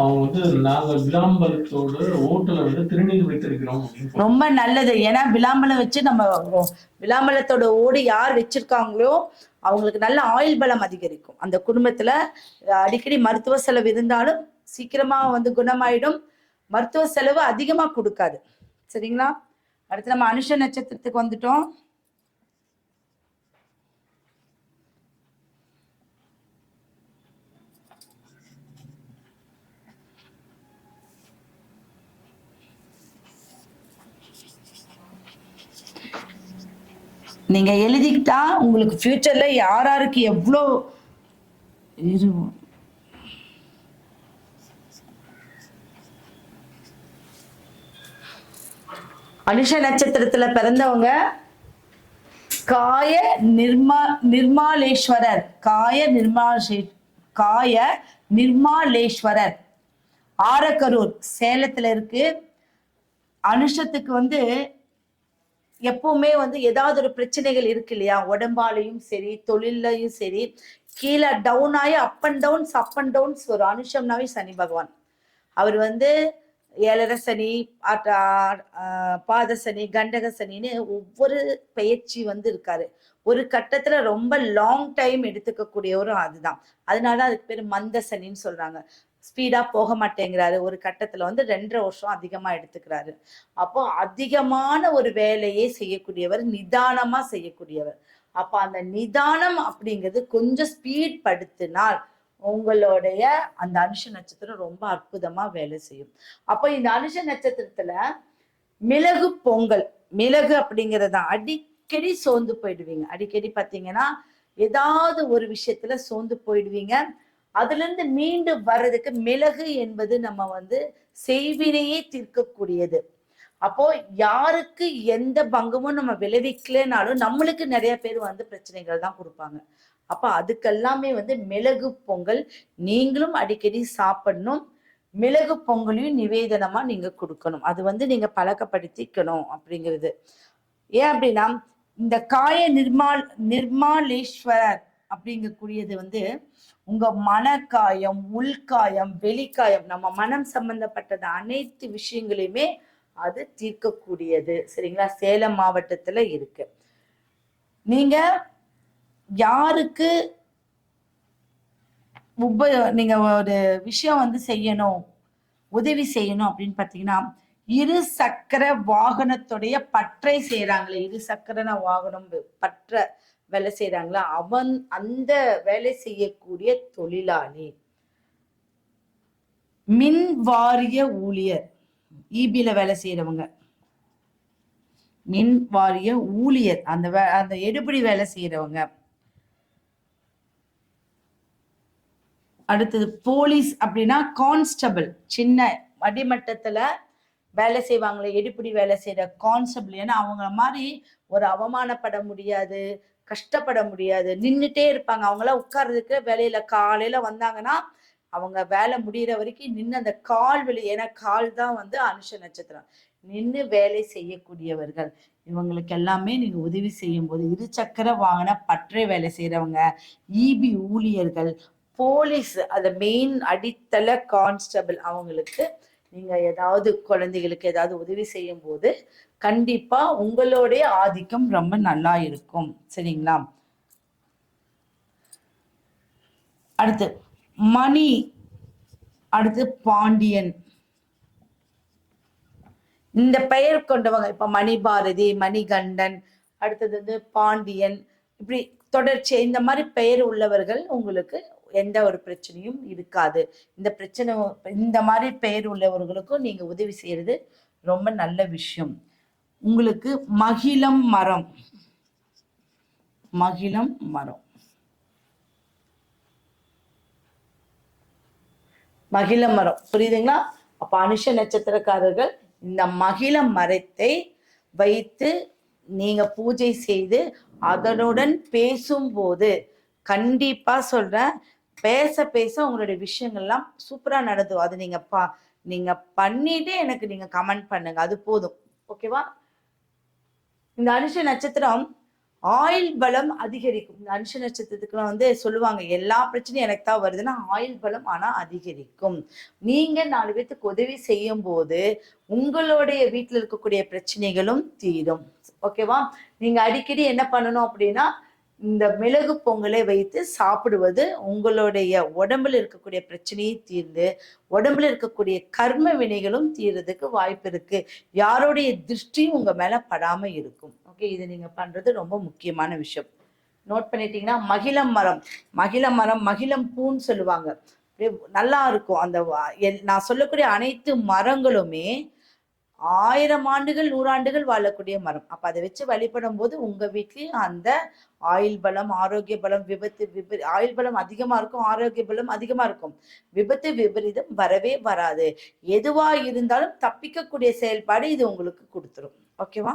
அவங்க வந்து நாங்க விளாம்பரத்தோடு ஓட்டுல வந்து திருநீர் வைத்திருக்கிறோம் ரொம்ப நல்லது. ஏன்னா விளாம்பலம் வச்சு நம்ம விளாம்பலத்தோட ஓடு யார் வச்சிருக்காங்களோ அவங்களுக்கு நல்ல ஆயுள் பலம் அதிகரிக்கும். அந்த குடும்பத்துல அடிக்கடி மருத்துவ செலவு இருந்தாலும் சீக்கிரமா வந்து குணமாயிடும். மருத்துவ செலவு அதிகமா கொடுக்காது. சரிங்களா? அடுத்து நம்ம அனுஷ நட்சத்திரத்துக்கு வந்துட்டோம். நீங்க எழுதிக்கிட்டா உங்களுக்கு ஃபியூச்சர்ல யார் யாருக்கு எவ்வளோ அனுஷ நட்சத்திரத்துல பிறந்தவங்க காய நிர்மா நிர்மாலேஸ்வரர். காய நிர்மாலே காய நிர்மாலேஸ்வரர். ஆரக்கரூர் சேலத்துல இருக்கு. அனுஷத்துக்கு வந்து எப்பவுமே வந்து ஏதாவது ஒரு பிரச்சனைகள் இருக்கு இல்லையா? உடம்பாலையும் சரி தொழிலையும் சரி கீழே டவுன் ஆகி up and downs up and downs ஒரு அனுஷம்னாவே சனி பகவான். அவர் வந்து ஏழரை சனி பாத சனி கண்டக சனின்னு ஒவ்வொரு பயிற்சி வந்து இருக்காரு ஒரு கட்டத்துல ரொம்ப லாங் டைம் எடுத்துக்கக்கூடியவரும் அதுதான். அதனால அதுக்கு பேர் மந்த சனின்னு சொல்றாங்க ஸ்பீடா போக மாட்டேங்கிறாரு. ஒரு கட்டத்துல வந்து ரெண்டரை வருஷம் அதிகமா எடுத்துக்கிறாரு. அப்போ அதிகமான ஒரு வேலையை செய்யக்கூடியவர் நிதானமா செய்யக்கூடியவர். அப்ப அந்த நிதானம் அப்படிங்கிறது கொஞ்சம் ஸ்பீட் படுத்தினால் உங்களுடைய அந்த அனுஷ நட்சத்திரம் ரொம்ப அற்புதமா வேலை செய்யும். அப்போ இந்த அனுஷ நட்சத்திரத்துல மிளகு பொங்கல் மிளகு அப்படிங்கறத அடிக்கடி சோர்ந்து போயிடுவீங்க. அடிக்கடி பாத்தீங்கன்னா ஏதாவது ஒரு விஷயத்துல சோர்ந்து போயிடுவீங்க. அதுல இருந்து மீண்டு வர்றதுக்கு மிளகு என்பது நம்ம வந்து செய்வினையே தீர்க்கக்கூடியது. அப்போ யாருக்கு எந்த பங்கமும் நம்ம விளைவிக்கலனாலும் நம்மளுக்கு நிறைய பேர் வந்து பிரச்சனைகள் தான் கொடுப்பாங்க. அப்ப அதுக்கெல்லாமே வந்து மிளகு பொங்கல் நீங்களும் அடிக்கடி சாப்பிடணும். மிளகு பொங்கலையும் நிவேதனமா நீங்க கொடுக்கணும். அது வந்து நீங்க பழக்கப்படுத்திக்கணும் அப்படிங்கிறது. ஏன் அப்படின்னா இந்த காய நிர்மால் நிர்மாலேஸ்வரர் அப்படிங்கக்கூடியது வந்து உங்க மனக்காயம் உள்காயம் வெளிக்காயம் நம்ம மனம் சம்பந்தப்பட்டது அனைத்து விஷயங்களையுமே அது தீர்க்கக்கூடியது. சரிங்களா? சேலம் மாவட்டத்துல இருக்கு. நீங்க யாருக்கு உப நீங்க ஒரு விஷயம் வந்து செய்யணும் உதவி செய்யணும் அப்படின்னு பாத்தீங்கன்னா இரு சக்கர வாகனத்துடைய பற்றை செய்யறாங்களே இரு சக்கர வாகனம் பற்ற வேலை செய்யறாங்களா அவன் அந்த வேலை செய்யக்கூடிய தொழிலாளி. மின் வாரிய ஊழியர். ஈபில வேலை செய்யறவங்க மின் வாரிய ஊழியர். அந்த வே- அந்த எடுபடி வேலை செய்யறவங்க அடுத்தது போலீஸ் அப்படின்னா கான்ஸ்டபிள். சின்ன அடிமட்டத்துல வேலை செய்வாங்களே எடுப்பிடி வேலை செய்யற கான்ஸ்டபிள். ஏன்னா அவங்கள மாதிரி ஒரு அவமானப்பட முடியாது கஷ்டப்பட முடியாது. நின்றுட்டே இருப்பாங்க. அவங்களாம் உட்கார்றதுக்கு வேலையில காலையில வந்தாங்கன்னா அவங்க வேலை முடிகிற வரைக்கும் நின்று அந்த கால் வெளி ஏன்னா கால் தான் வந்து அனுஷ நட்சத்திரம். நின்று வேலை செய்யக்கூடியவர்கள். இவங்களுக்கு எல்லாமே நீங்க உதவி செய்யும் போது இருசக்கர வாகன பற்றை வேலை செய்யறவங்க இபி ஊழியர்கள் போலீஸ் அந்த மெயின் அடித்தள கான்ஸ்டபிள் அவங்களுக்கு நீங்க ஏதாவது குழந்தைகளுக்கு ஏதாவது உதவி செய்யும் போது கண்டிப்பா உங்களுடைய ஆதிக்கம் ரொம்ப நல்லா இருக்கும். சரிங்களா? அடுத்து மணி அடுத்து பாண்டியன். இந்த பெயர் கொண்டவங்க இப்ப மணிபாரதி மணிகண்டன் அடுத்தது வந்து பாண்டியன் இப்படி தொடர்ச்சி இந்த மாதிரி பெயர் உள்ளவர்கள் உங்களுக்கு எந்த ஒரு பிரச்சனையும் இருக்காது. இந்த பிரச்சனை இந்த மாதிரி பெயர் உள்ளவர்களுக்கும் நீங்க உதவி செய்யறது ரொம்ப நல்ல விஷயம். உங்களுக்கு மகிழம் மரம். மகிழம் மரம். மகிழ மரம். புரியுதுங்களா? அப்ப அனுஷ நட்சத்திரக்காரர்கள் இந்த மகிழ மரத்தை வைத்து நீங்க பூஜை செய்து அதனுடன் பேசும்போது கண்டிப்பா சொல்றேன் பேச பேச உங்களுடைய விஷயங்கள்லாம் சூப்பரா நடந்தும் அது நீங்க பா நீங்க பண்ணிட்டு எனக்கு நீங்க கமெண்ட் பண்ணுங்க. அது போதும். ஓகேவா இந்த அனுஷ நட்சத்திரம் ஆயுள் பலம் அதிகரிக்கும். இந்த அனுஷ நட்சத்திரத்துக்குலாம் வந்து சொல்லுவாங்க எல்லா பிரச்சனையும் எனக்கு தான் வருதுன்னா ஆயுள் பலம் ஆனா அதிகரிக்கும். நீங்க நாலு பேத்துக்கு உதவி செய்யும் போது உங்களுடைய வீட்டில் இருக்கக்கூடிய பிரச்சனைகளும் தீரும். ஓகேவா நீங்க அடிக்கடி என்ன பண்ணணும் அப்படின்னா இந்த மிளகு பொங்கலை வைத்து சாப்பிடுவது உங்களுடைய உடம்புல இருக்கக்கூடிய பிரச்சனையை தீர்ந்து உடம்புல இருக்கக்கூடிய கர்ம வினைகளும் தீர்றதுக்கு வாய்ப்பு இருக்கு. யாருடைய திருஷ்டியும் உங்க மேல படாம இருக்கும். ஓகே இது நீங்க பண்றது ரொம்ப முக்கியமான விஷயம். நோட் பண்ணிட்டீங்கன்னா மகிழம் மரம். மகிழ மரம் மகிழம் பூன்னு சொல்லுவாங்க. நல்லா இருக்கும். அந்த எல்- நான் சொல்லக்கூடிய அனைத்து மரங்களுமே ஆயிரம் ஆண்டுகள் நூறாண்டுகள் வாழக்கூடிய மரம். அப்ப அதை வச்சு வழிபடும் போது உங்க வீட்லயும் அந்த ஆயுள் பலம் ஆரோக்கிய பலம் விபத்து விபரி ஆயுள் பலம் அதிகமா இருக்கும் ஆரோக்கிய பலம் அதிகமா இருக்கும். விபத்து விபரீதம் வரவே வராது. எதுவா இருந்தாலும் தப்பிக்கக்கூடிய செயல்பாடு இது உங்களுக்கு கொடுத்துரும். ஓகேவா?